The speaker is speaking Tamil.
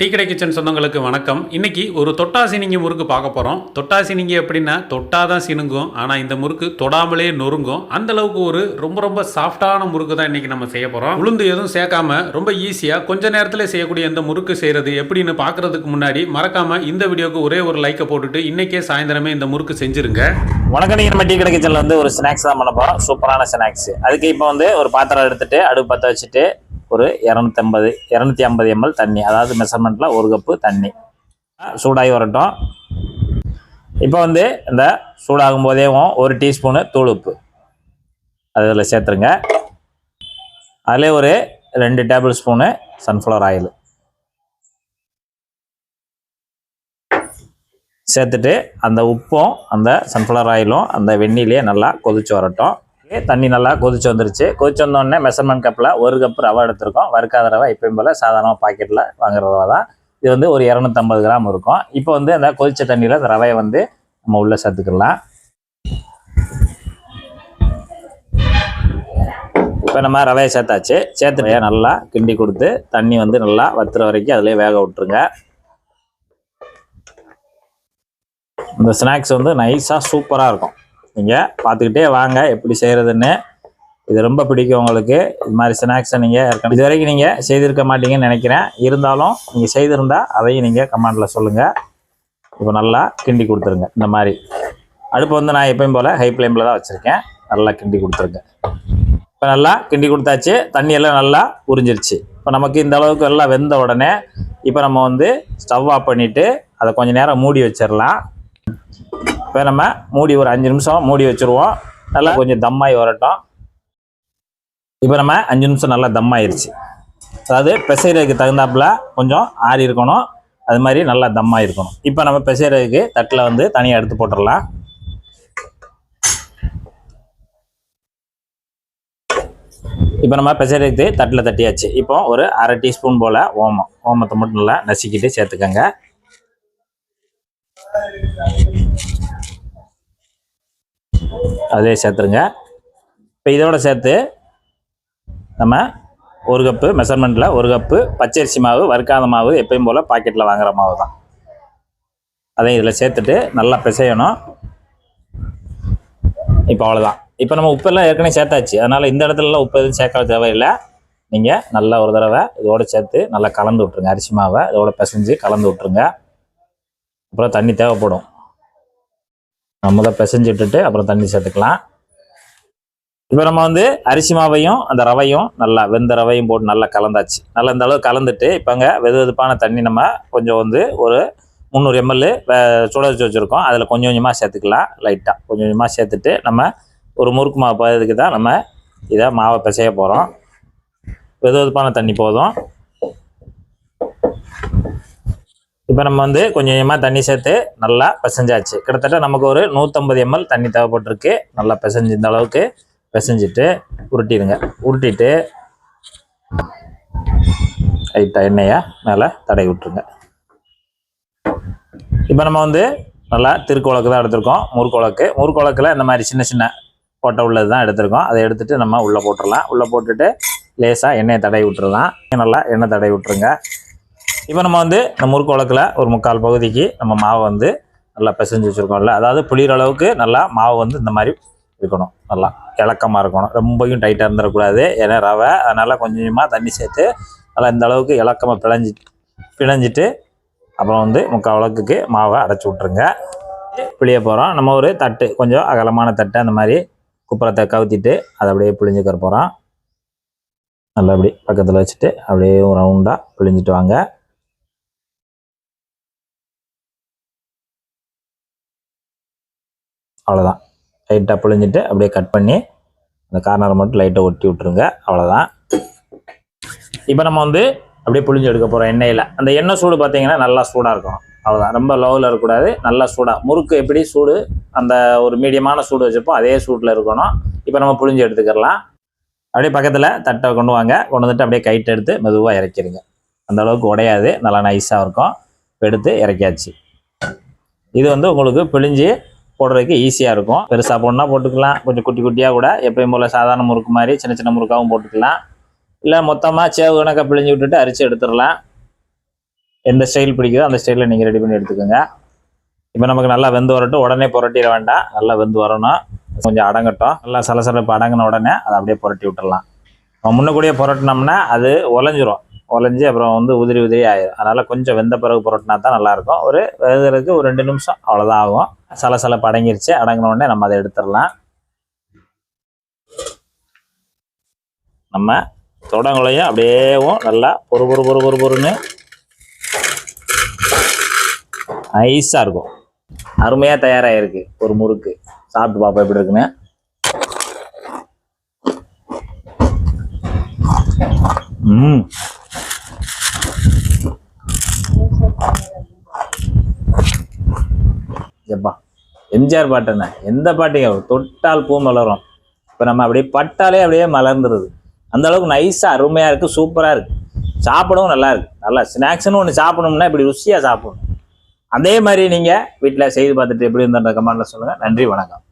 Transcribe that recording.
டீ கடை கிச்சன் சொந்தங்களுக்கு வணக்கம். இன்னைக்கு ஒரு தொட்டாசினிங்க முறுக்கு பார்க்க போகிறோம் தொட்டாசினிங்க எப்படின்னா தொட்டா தான் சினுங்கும் ஆனால் இந்த முறுக்கு தொடாமலே நொறுங்கும். அந்த அளவுக்கு ஒரு ரொம்ப ரொம்ப சாஃப்டான முறுக்கு தான் இன்னைக்கு நம்ம செய்ய போகிறோம் உளுந்து எதுவும் சேர்க்காம ரொம்ப ஈஸியாக கொஞ்ச நேரத்தில் செய்யக்கூடிய இந்த முறுக்கு செய்கிறது எப்படின்னு பார்க்கறதுக்கு முன்னாடி மறக்காம இந்த வீடியோக்கு ஒரே ஒரு லைக்கை போட்டுட்டு இன்னைக்கே சாயந்தரமே இந்த முறுக்கு செஞ்சிருங்க. வணக்கம் நம்ம டீ கடை கிச்சன்ல வந்து ஒரு ஸ்நாக்ஸ் தான் பண்ண போகிறோம் சூப்பரான ஸ்நாக்ஸ் அதுக்கு இப்போ வந்து ஒரு பாத்திரம் எடுத்துட்டு அடுப்பு பற்ற வச்சுட்டு ஒரு இரநூத்தம்பது இரநூத்தி ஐம்பது எம்எல் தண்ணி. அதாவது மெஷர்மெண்ட்டில் ஒரு கப்பு தண்ணி. சூடாகி வரட்டும். இப்போ வந்து இந்த சூடாகும் போதேவும் ஒரு டீஸ்பூனு தூள் உப்பு. அதில் சேர்த்துருங்க. அதிலே ஒரு ரெண்டு டேபிள் ஸ்பூனு சன்ஃப்ளவர் ஆயில் சேர்த்துட்டு அந்த உப்பும் அந்த சன்ஃப்ளவர் ஆயிலும் அந்த வெந்நிலையே நல்லா கொதிச்சு வரட்டும். தண்ணி நல்லா கொதிச்சு வந்துருச்சு. கொதிச்சு வந்தோடனே மெஷர்மெண்ட் கப்பில் ஒரு கப் ரவை எடுத்திருக்கோம். வறுக்காத ரவை எப்பயும் போல் சாதாரணமாக பாக்கெட்டில் வாங்குற ரவை தான். இது வந்து ஒரு இரநூத்தம்பது கிராம் இருக்கும். இப்போ வந்து அந்த கொதிச்ச தண்ணியில் அந்த ரவையை வந்து நம்ம உள்ளே சேர்த்துக்கலாம். இப்போ நம்ம ரவையை சேர்த்தாச்சு. சேர்த்து நல்லா கிண்டி கொடுத்து தண்ணி வந்து நல்லா வத்துற வரைக்கும் அதிலே வேக விட்டுருங்க. இந்த ஸ்நாக்ஸ் வந்து நைஸாக சூப்பராக இருக்கும். நீங்கள் பார்த்துக்கிட்டே வாங்க எப்படி செய்கிறதுன்னு இது ரொம்ப பிடிக்கும் உங்களுக்கு. இது மாதிரி ஸ்நாக்ஸை நீங்கள் ஏற்கனவே இது வரைக்கும் நீங்கள் செய்திருக்க மாட்டீங்கன்னு நினைக்கிறேன். இருந்தாலும் நீங்கள் செய்திருந்தால் அதையும் நீங்கள் கமெண்டில் சொல்லுங்கள் இப்போ நல்லா கிண்டி கொடுத்துருங்க. இந்த மாதிரி. அடுப்பு வந்து நான் எப்பயும் போல் ஹை ஃப்ளேமில் தான் வச்சுருக்கேன். நல்லா கிண்டி கொடுத்துருங்க. இப்போ நல்லா கிண்டி கொடுத்தாச்சு. தண்ணியெல்லாம் நல்லா உறிஞ்சிருச்சு. இப்போ நமக்கு இந்த அளவுக்கு எல்லாம் வெந்த உடனே இப்போ நம்ம வந்து ஸ்டவ் ஆஃப் பண்ணிவிட்டு அதை கொஞ்சம் நேரம் மூடி வச்சிடலாம். இப்போ நம்ம மூடி ஒரு அஞ்சு நிமிஷம் மூடி வச்சுருவோம். நல்லா கொஞ்சம் தம்மாகி வரட்டும். இப்போ நம்ம அஞ்சு நிமிஷம் நல்லா தம்மாயிருச்சு அதாவது பிசைறதுக்கு தகுந்தாப்புல கொஞ்சம் ஆறி இருக்கணும். அது மாதிரி நல்லா தம்மாக இருக்கணும் இப்போ நம்ம பிசைறதுக்கு தட்டில் வந்து தனியாக எடுத்து போட்டுடலாம். இப்போ நம்ம பிசைறதுக்கு தட்டில் தட்டியாச்சு. இப்போ ஒரு அரை டீஸ்பூன் போல் ஓமம். ஓமத்தை மட்டும் நல்லா நசுக்கிட்டு சேர்த்துக்கோங்க. அதிலே சேர்த்துருங்க. இப்போ இதோட சேர்த்து நம்ம ஒரு கப்பு மெஷர்மெண்ட்டில் ஒரு கப்பு பச்சரிசி மாவு வறுக்காத மாவு எப்பயும் போல் பாக்கெட்டில் வாங்குகிற மாவு தான். அதையும் இதில் சேர்த்துட்டு நல்லா பிசையணும். இப்போ அவ்வளோதான் இப்போ நம்ம உப்பெல்லாம் ஏற்கனவே சேர்த்தாச்சு. அதனால் இந்த இடத்துலலாம் உப்பு எதுவும் சேர்க்க தேவையில்லை. நீங்கள் நல்லா ஒரு தடவை இதோட சேர்த்து நல்லா கலந்து விட்ருங்க அரிசி மாவை இதோட பிசைஞ்சு கலந்து விட்ருங்க அப்புறம் தண்ணி தேவைப்படும். நம்ம தான் பிசைஞ்சு விட்டுட்டு அப்புறம் தண்ணி சேர்த்துக்கலாம். இப்போ நம்ம வந்து அரிசி மாவையும் அந்த ரவையும் நல்லா வெந்த ரவையும் போட்டு நல்லா கலந்தாச்சு. நல்லா இந்த அளவு கலந்துட்டு இப்போங்க வெது வெதுப்பான தண்ணி நம்ம கொஞ்சம் வந்து ஒரு முந்நூறு எம்எல் சுட வச்சு வச்சுருக்கோம். அதில் கொஞ்சம் கொஞ்சமாக சேர்த்துக்கலாம் லைட்டாக கொஞ்சம் கொஞ்சமாக சேர்த்துட்டு நம்ம ஒரு முறுக்கு மாவு பதத்துக்கு தான் நம்ம இதை மாவை பிசைய போகிறோம் வெது வெதுப்பான தண்ணி போதும். இப்போ நம்ம வந்து கொஞ்சம் கொஞ்சமாக தண்ணி சேர்த்து நல்லா பிசைஞ்சாச்சு. கிட்டத்தட்ட நமக்கு ஒரு நூற்றம்பது எம்எல் தண்ணி தேவைப்பட்டிருக்கு. நல்லா பிசைஞ்சு இந்த அளவுக்கு பிசைஞ்சிட்டு உருட்டிடுங்க. உருட்டிட்டு லைட்டாக எண்ணெயை மேலே தடை விட்டுருங்க. இப்போ நம்ம வந்து நல்லா திருக்குழக்கு தான் எடுத்திருக்கோம். முறுக்குழக்கு முறுக்குழக்கில் இந்த மாதிரி சின்ன சின்ன போட்ட உள்ளது தான் எடுத்திருக்கோம். அதை எடுத்துட்டு நம்ம உள்ளே போட்டுடலாம். உள்ளே போட்டுட்டு லேசாக எண்ணெயை தடவி விட்டுறலாம். நல்லா எண்ணெய் தடவி விட்டுருங்க. இப்போ நம்ம வந்து இந்த முறுக்கு உலக்கில் ஒரு முக்கால் பகுதிக்கு நம்ம மாவை வந்து நல்லா பிசைஞ்சு வச்சுருக்கோம்ல. அதாவது புளிகிற அளவுக்கு நல்லா மாவு வந்து இந்த மாதிரி இருக்கணும். நல்லா இலக்கமாக இருக்கணும். ரொம்பையும் டைட்டாக இருந்துடக்கூடாது ஏன்னா ரவை அதனால் கொஞ்சம் கொஞ்சமாக தண்ணி சேர்த்து நல்லா இந்த அளவுக்கு இலக்கமாக பிழைஞ்சி பிணைஞ்சிட்டு அப்புறம் வந்து முக்கால் அளவுக்கு மாவை அடைச்சி விட்ருங்க புளிய போகிறோம் நம்ம ஒரு தட்டு கொஞ்சம் அகலமான தட்டு அந்த மாதிரி குப்புறத்தை கவுத்திட்டு அதை அப்படியே புளிஞ்சுக்கிற போகிறோம் நல்லா அப்படி பக்கத்தில் வச்சுட்டு அப்படியே ரவுண்டாக பிழிஞ்சிட்டு வாங்க. அவ்வளோதான் லைட்டாக புழிஞ்சிட்டு அப்படியே கட் பண்ணி அந்த கார்னரை மட்டும் லைட்டாக ஒட்டி விட்ருங்க அவ்வளோதான் இப்போ நம்ம வந்து அப்படியே புளிஞ்சு எடுக்க போகிறோம் எண்ணெயில். அந்த எண்ணெய் சூடு பார்த்தீங்கன்னா நல்லா சூடாக இருக்கும். அவ்வளோதான் ரொம்ப லோவில் இருக்கக்கூடாது. நல்லா சூடாக முறுக்கு எப்படி சூடு? அந்த ஒரு மீடியமான சூடு வச்சுப்போம். அதே சூட்டில் இருக்கணும். இப்போ நம்ம புளிஞ்சு எடுத்துக்கிறலாம் அப்படியே பக்கத்தில் தட்டை கொண்டு வாங்க. கொண்டு வந்துட்டு அப்படியே கைட்டு எடுத்து மெதுவாக இறக்கிடுங்க அந்த அளவுக்கு உடையாது. நல்லா நைஸாக இருக்கும். எடுத்து இறக்கியாச்சு. இது வந்து உங்களுக்கு பிழிஞ்சு போடுறதுக்கு ஈஸியாக இருக்கும். பெருசாக போடணும்னா போட்டுக்கலாம். கொஞ்சம் குட்டி குட்டியாக கூட. எப்பயும் போல் சாதாரண முறுக்கு மாதிரி சின்ன சின்ன முறுக்காகவும் போட்டுக்கலாம். இல்லை மொத்தமாக சேவு கணக்காக பிழிஞ்சு விட்டுட்டு அரிச்சு எடுத்துடலாம். எந்த ஸ்டைல் பிடிக்குதோ அந்த ஸ்டைலில் நீங்கள் ரெடி பண்ணி எடுத்துக்கோங்க. இப்போ நமக்கு நல்லா வெந்து வரட்டும். உடனே புரட்டிட வேண்டாம். நல்லா வெந்து வரணும். கொஞ்சம் அடங்கட்டும். நல்லா சலசலப்பு அடங்கின உடனே அதை அப்படியே புரட்டி விட்டுடலாம். நம்ம முன்னக்கூடியே புரட்டினோம்னா அது உறைஞ்சிரும் உறைஞ்சி அப்புறம் வந்து உதிரி உதிரி ஆயிடும் அதனால் கொஞ்சம் வெந்த பிறகு புரட்டினா தான் நல்லாயிருக்கும். ஒரு வேகிறதுக்கு ஒரு ரெண்டு நிமிஷம் அவ்வளோதான் ஆகும். சலசலப்பு அடங்கிருச்சு அடங்கினோடனே நம்ம அதை எடுத்துடலாம். நம்ம தொடங்குலையும் அப்படியேவும் நல்லா பொறு பொறு பொறு பொறு பொறுன்னு ஐஸாக இருக்கும். அருமையாக தயாராகிருக்கு ஒரு முறுக்கு. சாப்பிட்டு பார்ப்போம் எப்படி இருக்குன்னு. ம். ஜப்பா. எம்ஜிஆர் பாட்டு என்ன? எந்த பாட்டையும் தொட்டால் பூ மலரும். இப்போ நம்ம அப்படியே பட்டாலே அப்படியே மலர்ந்துருது. அந்த அளவுக்கு நைஸாக அருமையாக இருக்குது சூப்பராக இருக்குது சாப்பிடவும் நல்லாயிருக்கு நல்லா ஸ்நாக்ஸ்னு ஒன்று சாப்பிடணும்னா இப்படி ருசியாக சாப்பிடணும். அதே மாதிரி நீங்கள் வீட்டில் செய்து பார்த்துட்டு எப்படி இருந்த கமெண்ட்டில் சொல்லுங்கள் நன்றி வணக்கம்.